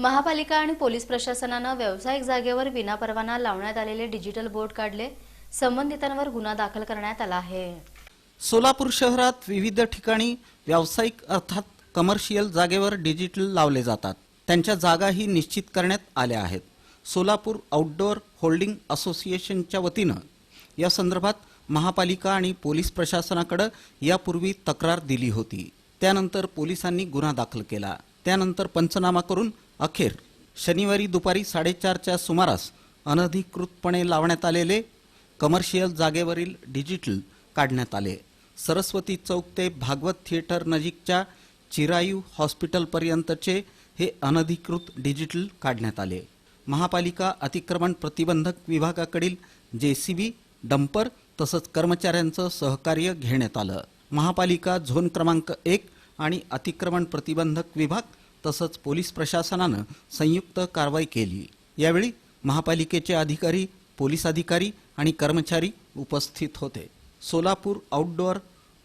महापालिका आणि पोलीस प्रशासनानं व्यावसायिक जागेवर विनापरवाना लावण्यात आलेले डिजिटल बोर्ड काढले. संबंधितांवर गुन्हा दाखल करण्यात आला आहे. सोलापूर शहरात विविध ठिकाणी व्यावसायिक अर्थात कमर्शियल जागेवर डिजिटल लावले जातात. त्यांच्या जागाही निश्चित करण्यात आल्या आहेत. सोलापूर आउटडोअर होल्डिंग असोसिएशनच्या वतीनं या संदर्भात महापालिका आणि पोलीस प्रशासनाकडं यापूर्वी तक्रार दिली होती. त्यानंतर पोलिसांनी गुन्हा दाखल केला. त्यानंतर पंचनामा करून अखेर शनिवारी दुपारी साडेचारच्या सुमारास अनधिकृतपणे लावण्यात आलेले कमर्शियल जागेवरील डिजिटल काढण्यात आले. सरस्वती चौक ते भागवत थिएटर नजीकच्या चिरायू हॉस्पिटलपर्यंतचे हे अनधिकृत डिजिटल काढण्यात आले. महापालिका अतिक्रमण प्रतिबंधक विभागाकडील जे सी बी डंपर तसंच कर्मचाऱ्यांचं सहकार्य घेण्यात आलं. महापालिका झोन क्रमांक एक आणि अतिक्रमण प्रतिबंधक विभाग तसंच पोलीस प्रशासनानं संयुक्त कारवाई केली. यावेळी महापालिकेचे अधिकारी पोलीस अधिकारी आणि कर्मचारी उपस्थित होते. सोलापूर आउटडोअर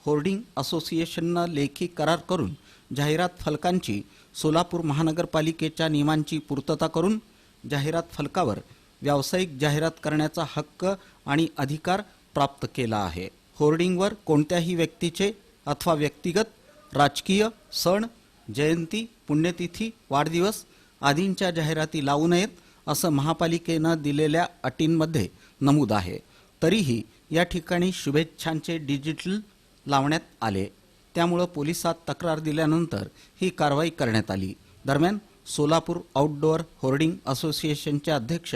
होर्डिंग असोसिएशननं लेखी करार करून जाहिरात फलकांची सोलापूर महानगरपालिकेच्या नियमांची पूर्तता करून जाहिरात फलकावर व्यावसायिक जाहिरात करण्याचा हक्क आणि अधिकार प्राप्त केला आहे. होर्डिंगवर कोणत्याही व्यक्तीचे अथवा व्यक्तिगत राजकीय सण जयंती पुण्यतिथी वाढदिवस आदींच्या जाहिराती लावू नयेत असं महापालिकेनं दिलेल्या अटींमध्ये नमूद आहे. तरीही या ठिकाणी शुभेच्छांचे डिजिटल लावण्यात आले. त्यामुळं पोलिसात तक्रार दिल्यानंतर ही कारवाई करण्यात आली. दरम्यान सोलापूर आउटडोअर होर्डिंग असोसिएशनचे अध्यक्ष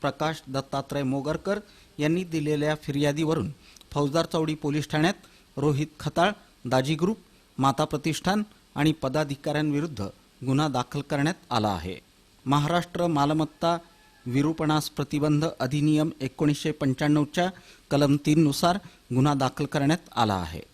प्रकाश दत्तात्रय मोगरकर यांनी दिलेल्या फिर्यादीवरून फौजदार चौडी पोलीस ठाण्यात रोहित खताळ दाजी ग्रुप माता प्रतिष्ठान आणि पदाधिकाऱ्यांविरुद्ध गुन्हा दाखल करण्यात आला आहे. महाराष्ट्र मालमत्ता विरूपणास प्रतिबंध अधिनियम एकोणीसशे पंच्याण्णवच्या कलम तीननुसार गुन्हा दाखल करण्यात आला आहे.